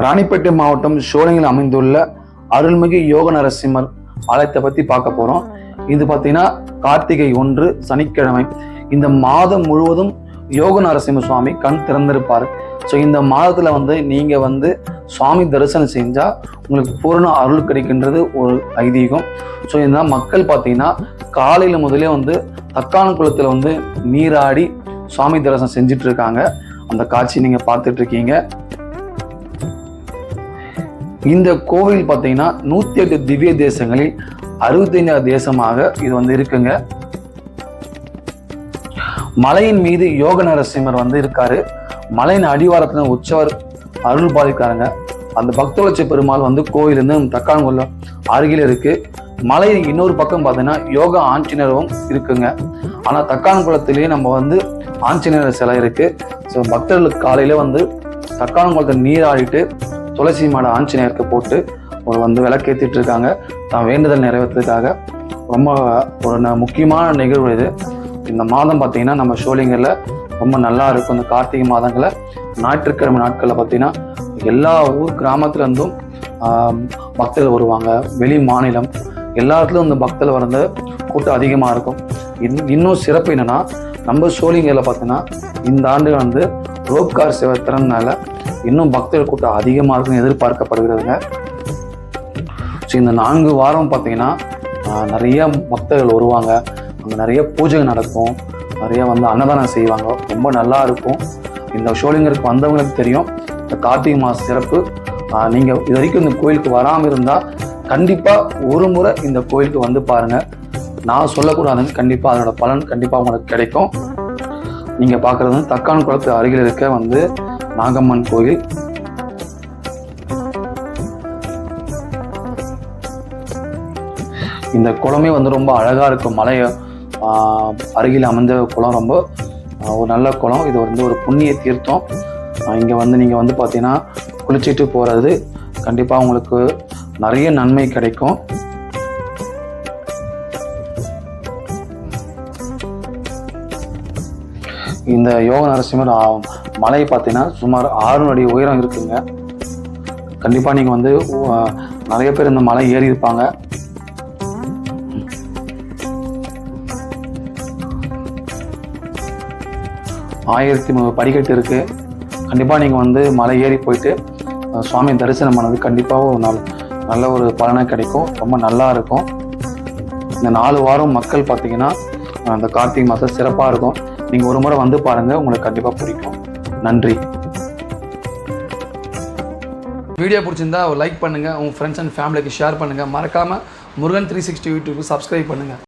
ராணிப்பேட்டை மாவட்டம் ஷோலிங்கில் அமைந்துள்ள அருள்மிகு யோக நரசிம்மர் ஆலயத்தை பற்றி பார்க்க போகிறோம் இது பார்த்தீங்கன்னா கார்த்திகை ஒன்று சனிக்கிழமை. இந்த மாதம் முழுவதும் யோக நரசிம்ம சுவாமி கண் திறந்திருப்பார். ஸோ இந்த மாதத்தில் வந்து நீங்கள் வந்து சுவாமி தரிசனம் செஞ்சால் உங்களுக்கு பூரண அருள் கிடைக்கின்றது ஒரு ஐதீகம். ஸோ இந்த மக்கள் பார்த்தீங்கன்னா காலையில் முதலே வந்து தக்கான குளத்தில் வந்து நீராடி சுவாமி தரிசனம் செஞ்சுட்டு இருக்காங்க. அந்த காட்சி நீங்கள் பார்த்துட்டு இருக்கீங்க. இந்த கோவில் பார்த்தீங்கன்னா நூத்தி எட்டு திவ்ய தேசங்களில் அறுபத்தைந்தாவது தேசமாக இது வந்து இருக்குங்க. மலையின் மீது யோக நரசிம்மர் வந்து இருக்காரு. மலையின் அடிவாரத்துல உற்சவர் அருள் பாதிக்காருங்க அந்த பக்தவளச்சி பெருமாள் வந்து கோயில் இருந்து தக்கான்கொல்ல அருகில் இருக்கு. மலையின் இன்னொரு பக்கம் பார்த்தீங்கன்னா யோகா ஆஞ்சநேயரும் இருக்குங்க. ஆனால் தக்கான்குளத்திலேயே நம்ம வந்து ஆஞ்சநேயர் சிலை இருக்கு. ஸோ பக்தர்களுக்கு காலையில வந்து தக்கான்குளத்தை நீராடிட்டு துளசி மாட ஆஞ்சநேயருக்கு போட்டு ஒரு வந்து விளக்கேற்றிட்டு இருக்காங்க. தான் வேண்டுதல் நிறைவேற்றதுக்காக ரொம்ப ஒரு ந- முக்கியமான நிகழ்வு இது. இந்த மாதம் பார்த்தீங்கன்னா நம்ம ஷோலிங்கரில் ரொம்ப நல்லா இருக்கும். இந்த கார்த்திகை மாதங்களில் ஞாயிற்றுக்கிழமை நாட்களில் பார்த்தீங்கன்னா எல்லா ஊர் கிராமத்துலேருந்தும் பக்தர்கள் வருவாங்க. வெளி மாநிலம். எல்லாத்துலேயும் இந்த பக்தர்கள் வந்து கூட்டம் அதிகமாக இருக்கும். இன்- இன்னும் சிறப்பு என்னென்னா நம்ம ஷோலிங்கரில் பார்த்தீங்கன்னா இந்த ஆண்டு வந்து ரோப் கார் சேவை திறனால இன்னும் பக்தர்கள் கூட்டம் அதிகமாக இருக்குன்னு எதிர்பார்க்கப்படுகிறதுங்க. ஸோ இந்த நான்கு வாரம் பார்த்தீங்கன்னா நிறைய பக்தர்கள் வருவாங்க. அங்கே நிறைய பூஜை நடக்கும். நிறைய வந்து அன்னதானம் செய்வாங்க. ரொம்ப நல்லா இருக்கும். இந்த ஷோலிங்கருக்கு வந்தவங்களுக்கு தெரியும். இந்த கார்த்திகை மாத சிறப்பு. நீங்கள் இது வரைக்கும் இந்த கோயிலுக்கு வராமல் இருந்தால் கண்டிப்பாக ஒரு முறை இந்த கோயிலுக்கு வந்து பாருங்கள் நான் சொல்லக்கூடாதுன்னு கண்டிப்பாக அதனோட பலன் கண்டிப்பாக உங்களுக்கு கிடைக்கும். நீங்க பார்க்குறது வந்து தக்கான் குளத்து அருகில் இருக்க வந்து நாகம்மன் கோயில். இந்த குளமே வந்து ரொம்ப அழகா இருக்கும். மலை அருகில் அமைந்த குளம் ரொம்ப ஒரு நல்ல குளம். இது வந்து ஒரு புண்ணிய தீர்த்தம். இங்கே வந்து நீங்கள் வந்து பார்த்தீங்கன்னா குளிச்சுட்டு போகிறது கண்டிப்பாக உங்களுக்கு நிறைய நன்மை கிடைக்கும். இந்த யோக நரசிம்மர் மலையை மலை பார்த்தீங்கன்னா சுமார் ஆறு அடி உயரம் இருக்குங்க. கண்டிப்பாக நீங்கள் வந்து நிறைய பேர் இந்த மலை ஏறி இருப்பாங்க. ஆயிரத்தி படிக்கட்டு இருக்கு. கண்டிப்பாக நீங்கள் வந்து மலை ஏறி போயிட்டு சுவாமி தரிசனம் பண்ணது கண்டிப்பாக ஒரு நாள் நல்ல ஒரு பலனை கிடைக்கும். ரொம்ப நல்லா இருக்கும். இந்த நாலு வாரம் மக்கள் பார்த்தீங்கன்னா அந்த கார்த்திகை மாதம் சிறப்பாக இருக்கும். நீங்கள் ஒரு முறை வந்து பாருங்கள் உங்களுக்கு கண்டிப்பாக பிடிக்கும். நன்றி. வீடியோ பிடிச்சிருந்தா லைக் பண்ணுங்கள் உங்கள் ஃப்ரெண்ட்ஸ் அண்ட் ஃபேமிலிக்கு ஷேர் பண்ணுங்கள் மறக்காமல் Murugan three sixty YouTube subscribe பண்ணுங்கள்